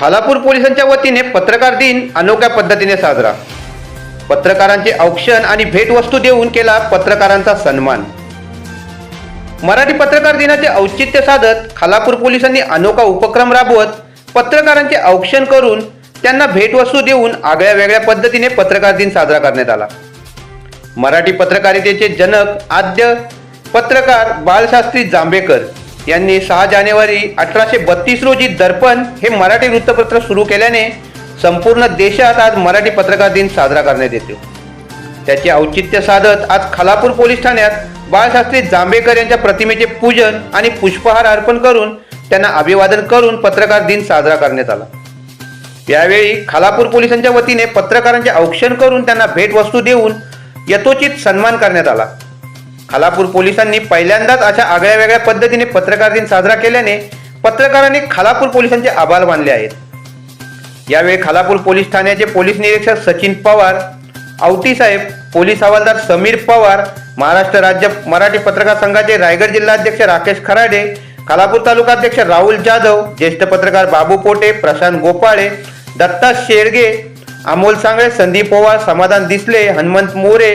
खालापूर पोलिसांच्या वतीने पत्रकार दिन अनोख्या पद्धतीने साजरा. पत्रकारांचे औक्षण आणि भेटवस्तू देऊन केला पत्रकारांचा सन्मान. मराठी पत्रकार दिनाचे औचित्य साधत खालापूर पोलिसांनी अनोखा उपक्रम राबवत पत्रकारांचे औक्षण करून त्यांना भेटवस्तू देऊन आगळ्या वेगळ्या पद्धतीने पत्रकार दिन साजरा करण्यात आला. मराठी पत्रकारितेचे जनक आद्य पत्रकार बालशास्त्री जांभेकर यांनी सहा जानेवारी अठराशे बत्तीस रोजी दर्पण हे मराठी वृत्तपत्र सुरू केल्याने संपूर्ण देशात आज मराठी पत्रकार दिन साजरा करण्यात येतो. त्याचे औचित्य साधत आज खालापूर पोलीस ठाण्यात बाळशास्त्री जांभेकर यांच्या प्रतिमेचे पूजन आणि पुष्पहार अर्पण करून त्यांना अभिवादन करून पत्रकार दिन साजरा करण्यात आला. यावेळी खालापूर पोलिसांच्या वतीने पत्रकारांचे औक्षण करून त्यांना भेटवस्तू देऊन यथोचित सन्मान करण्यात आला. खालापूर पोलिसांनी पहिल्यांदाच अशा आगळ्या वेगळ्या पद्धतीने पत्रकार दिन साजरा केल्याने पत्रकारांनी खालापूर पोलिसांचे आभार मानले आहेत. यावेळी खालापूर पोलीस ठाण्याचे पोलीस निरीक्षक सचिन पवार आवटी साहेब पोलीस हवालदार समीर पवार महाराष्ट्र राज्य मराठी पत्रकार संघाचे रायगड जिल्हाध्यक्ष राकेश खराडे खालापूर तालुकाध्यक्ष राहुल जाधव ज्येष्ठ पत्रकार बाबू पोटे प्रशांत गोपाळे दत्ता शेळगे अमोल सांगळे संदीप पवार समाधान दिसले हनुमंत मोरे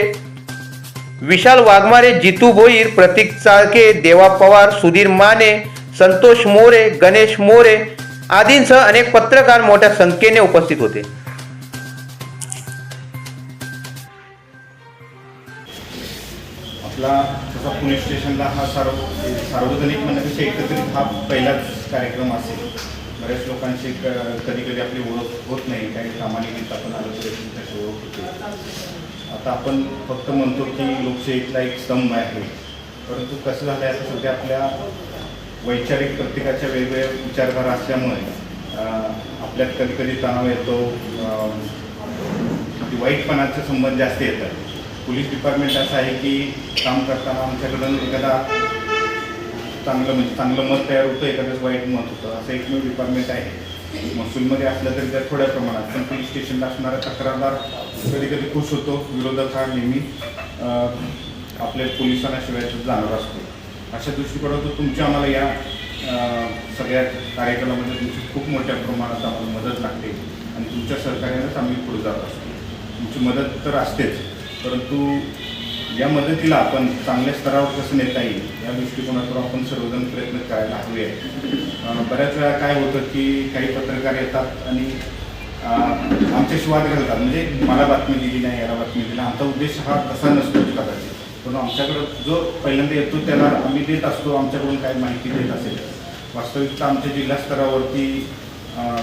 विशाल वाघमारे जितू भोईर प्रतीक चाळके देवा पवार सुधीर माने संतोष मोरे गणेश मोरे आदींसह अनेक पत्रकार मोठ्या संख्येने उपस्थित होते. आपला तसा पोलीस स्टेशनला हा सार्व सार्वजनिक म्हणण्यापेक्षा एकत्रित हा पहिलाच कार्यक्रम असेल. बऱ्याच लोकांशी कधी कधी आपली ओळख होत नाही. काही कामानिमित्त आपण आलो तरी त्याची ओळख होते. आता आपण फक्त म्हणतो की लोकशाहीतला एक स्तंभ आहे. परंतु कसं झालं आहे आता सध्या आपल्या वैचारिक प्रत्येकाच्या वेगवेगळ्या विचारधारा असल्यामुळे आपल्यात कधी कधी तणाव येतो. की वाईटपणाचे संबंध जास्त येतात. पोलीस डिपार्टमेंट असं आहे की काम करताना आमच्याकडून एखादा चांगलं म्हणजे चांगलं मत तयार होतं एखादंच वाईट मत होतं असं एकमेव डिपार्टमेंट आहे. महसूलमध्ये असल्या तरी त्या थोड्या प्रमाणात. पण पोलीस स्टेशनला असणारा तक्रारदार कधी कधी खुश होतो विरोधक हा नेहमी आपल्या पोलिसांना शिवाय जाणार असतो. अशा दृष्टिकोनातून तुमची आम्हाला या सगळ्या कार्यक्रमामध्ये तुमची खूप मोठ्या प्रमाणात आम्हाला मदत लागते आणि तुमच्या सहकार्यानंच आम्ही पुढे जात असतो. तुमची मदत तर असतेच परंतु या मदतीला आपण चांगल्या स्तरावर कसं नेता येईल या दृष्टिकोनातून आपण सर्वजण प्रयत्न करायला हवे. बऱ्याच वेळा काय होतं की काही पत्रकार येतात आणि आमचे आमच्याशी वाद घालतात. म्हणजे मला बातमी दिली नाही याला बातमी दिली आमचा उद्देश हा तसा नसतो कदाचित. पण आमच्याकडं जो पहिल्यांदा येतो त्याला आम्ही देत असतो आमच्याकडून काय माहिती देत असेल. वास्तविकता आमच्या जिल्हा स्तरावरती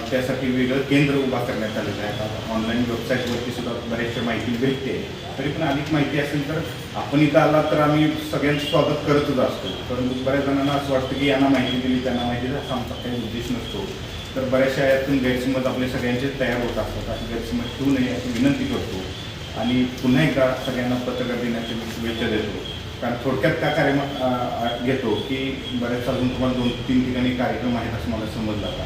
त्यासाठी वेगळं केंद्र उभा करण्यात आलेलं आहे. आता ऑनलाईन वेबसाईटवरती सुद्धा बऱ्याचशा माहिती भेटते. तरी पण अधिक माहिती असेल तर आपण इथं आला तर आम्ही सगळ्यांचं स्वागत करतच असतो. परंतु बऱ्याच जणांना असं वाटतं की यांना माहिती दिली त्यांना माहिती दिली असा आमचा काही उद्देश नसतो. तर बऱ्याचशा यातून गैरसमज आपले सगळ्यांचे तयार होत असतात. असे गैरसमज ठेवू नये अशी विनंती करतो. आणि पुन्हा एकदा सगळ्यांना पत्रकार देण्याची मी शुभेच्छा देतो. कारण थोडक्यात त्या कार्यक्रम घेतो की बऱ्याच अजून तुम्हाला दोन तीन ठिकाणी कार्यक्रम आहेत असं मला समजलं आता.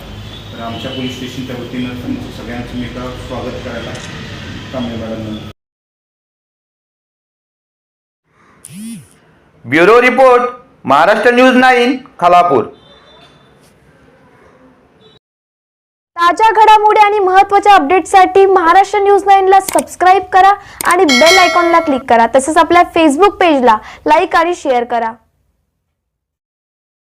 तर आमच्या पोलीस स्टेशनच्या वतीनं तुमचं सगळ्यांचं मी आता स्वागत करायला कामे madam bureau report Maharashtra news nine Khalapur. ताज्या घडामोडी आणि महत्त्वाच्या अपडेटसाठी महाराष्ट्र न्यूज नाईनला सबस्क्राईब करा आणि बेल आयकॉनला क्लिक करा. तसंच आपल्या फेसबुक पेजला लाईक आणि शेअर करा.